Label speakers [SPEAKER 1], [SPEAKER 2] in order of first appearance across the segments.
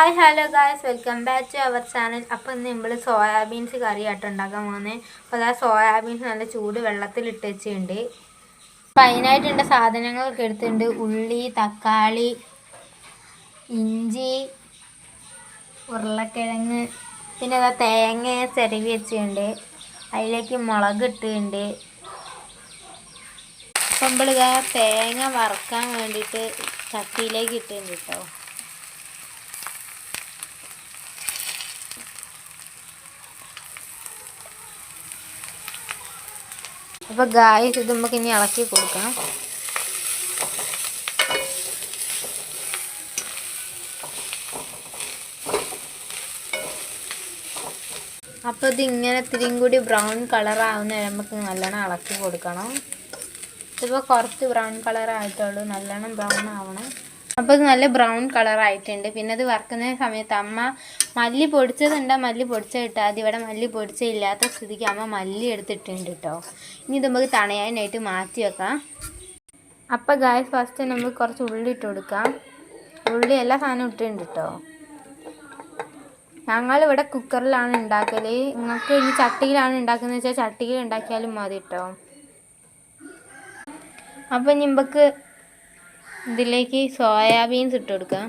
[SPEAKER 1] Hi hello guys welcome back to our channel അപ്പോൾ ഇന്ന് നമ്മൾ സോയാബീൻസ് കറി ആയിട്ട് ഉണ്ടാക്കാൻ പോകുന്നത് അപ്പോൾ അതാ സോയാബീൻസ് നല്ല ചൂട് വെള്ളത്തിൽ ഇട്ട് വെച്ചിട്ടുണ്ട്. അപ്പോൾ അതിനായിട്ടുള്ള സാധനങ്ങളൊക്കെ എടുത്തിട്ടുണ്ട്. ഉള്ളി തക്കാളി ഇഞ്ചി ഉരുളക്കിഴങ്ങ് പിന്നെ അതാ തേങ്ങ ചിരവി വെച്ചിട്ടുണ്ട്. അതിലേക്ക് മുളക് ഇട്ടിട്ടുണ്ട്. അപ്പം നമ്മൾ തേങ്ങ വറുക്കാൻ വേണ്ടിയിട്ട് ചട്ടിയിലേക്ക് ഇട്ടിട്ടുണ്ട് കേട്ടോ. അപ്പോൾ ഗായസ് ഇത് നമുക്ക് ഇനി ഇളക്കി കൊടുക്കണം. അപ്പോൾ ഇത് ഇങ്ങനെ ഇത്തിരിയും കൂടി ബ്രൗൺ കളർ ആവുന്ന നമുക്ക് നല്ലോണം ഇളക്കി കൊടുക്കണം. ഇതിപ്പോൾ കുറച്ച് ബ്രൗൺ കളർ ആയിട്ടുള്ളൂ. നല്ലോണം ബ്രൗൺ ആവണം. അപ്പോൾ ഇത് നല്ല ബ്രൗൺ കളറായിട്ടുണ്ട്. പിന്നെ അത് വറക്കുന്ന സമയത്ത് അമ്മ മല്ലി പൊടിച്ചതുണ്ട് മല്ലി പൊടിച്ചിട്ട് അത് ഇവിടെ മല്ലി പൊടിച്ചില്ലാത്ത സ്ഥിതിക്ക് അമ്മ മല്ലി എടുത്തിട്ടുണ്ട് കേട്ടോ ഇനി ഇത് നമുക്ക് തണയാനായിട്ട് മാറ്റി വെക്കാം. അപ്പോൾ ഗായ ഫസ്റ്റ് നമുക്ക് കുറച്ച് ഉള്ളി ഇട്ട് കൊടുക്കാം. ഉള്ളി എല്ലാ സാധനവും ഇട്ടിട്ടുണ്ട് കേട്ടോ ഞങ്ങളിവിടെ കുക്കറിലാണ് ഉണ്ടാക്കൽ നിങ്ങൾക്ക് ഇനി ചട്ടിയിലാണ് ഉണ്ടാക്കുന്നത് വെച്ചാൽ ചട്ടിയിൽ ഉണ്ടാക്കിയാലും മതി കേട്ടോ അപ്പം ഇനി നമുക്ക് ഇതിലേക്ക് സോയാബീൻസ് ഇട്ട് കൊടുക്കാം.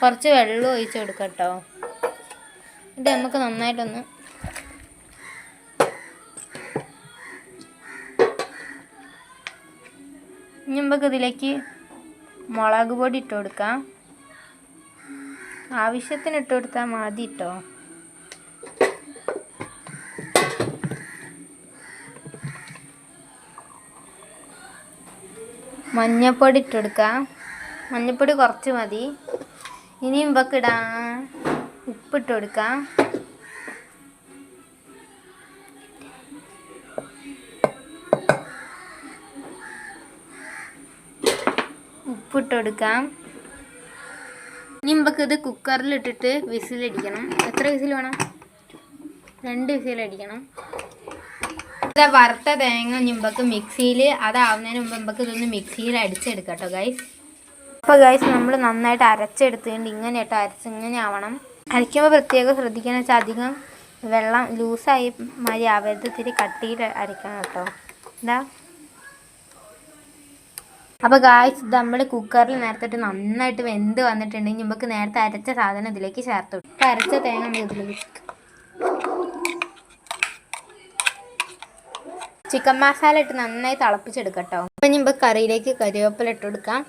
[SPEAKER 1] കുറച്ച് വെള്ളം ഒഴിച്ച് കൊടുക്കാം കേട്ടോ ഇത് നമുക്ക് നന്നായിട്ടൊന്ന് ഇനി നമുക്ക് ഇതിലേക്ക് മുളക് പൊടി ഇട്ട് കൊടുക്കാം. ആവശ്യത്തിന് ഇട്ട് കൊടുത്താൽ മതി കേട്ടോ മഞ്ഞപ്പൊടി ഇട്ടെടുക്കാം മഞ്ഞപ്പൊടി കുറച്ച് മതി. ഇനിയും ഇവക്ക് ഇടാം ഉപ്പിട്ട് കൊടുക്കാം ഉപ്പിട്ട് കൊടുക്കാം ഇനി നമുക്ക് ഇത് കുക്കറിലിട്ടിട്ട് വിസിലടിക്കണം. എത്ര വിസിൽ വേണം? രണ്ട് വിസിലടിക്കണം. ഇതാ വറുത്ത തേങ്ങ ഞുമ്പക്ക് മിക്സിയിൽ അതാവുന്നതിന് മുമ്പ് നമുക്ക് ഇതൊന്ന് മിക്സിയിൽ അടിച്ചെടുക്കാം കേട്ടോ ഗൈസ് അപ്പോൾ ഗൈസ് നമ്മൾ നന്നായിട്ട് അരച്ചെടുത്തുകൊണ്ട് ഇങ്ങനെ കേട്ടോ അരച്ച് ഇങ്ങനെ ആവണം. അരയ്ക്കുമ്പോൾ പ്രത്യേകം ശ്രദ്ധിക്കണം വെച്ചാൽ അധികം വെള്ളം ലൂസായി മാതിരി ആവരുത്. ഇത്തിരി കട്ടിയിൽ അരയ്ക്കണം കേട്ടോ. എന്താ അപ്പോൾ ഗായ്സ് നമ്മൾ കുക്കറിൽ നേരത്തെ നന്നായിട്ട് വെന്ത് വന്നിട്ടുണ്ടെങ്കിൽ നമുക്ക് നേരത്തെ അരച്ച സാധനം ഇതിലേക്ക് ചേർത്ത് അരച്ച തേങ്ങ നമുക്ക് ഇതിലേക്ക് ചിക്കൻ മസാല ഇട്ട് നന്നായി തിളപ്പിച്ചെടുക്കട്ടോ അപ്പം നമുക്ക് കറിയിലേക്ക് കരിവേപ്പില ഇട്ട് കൊടുക്കാം.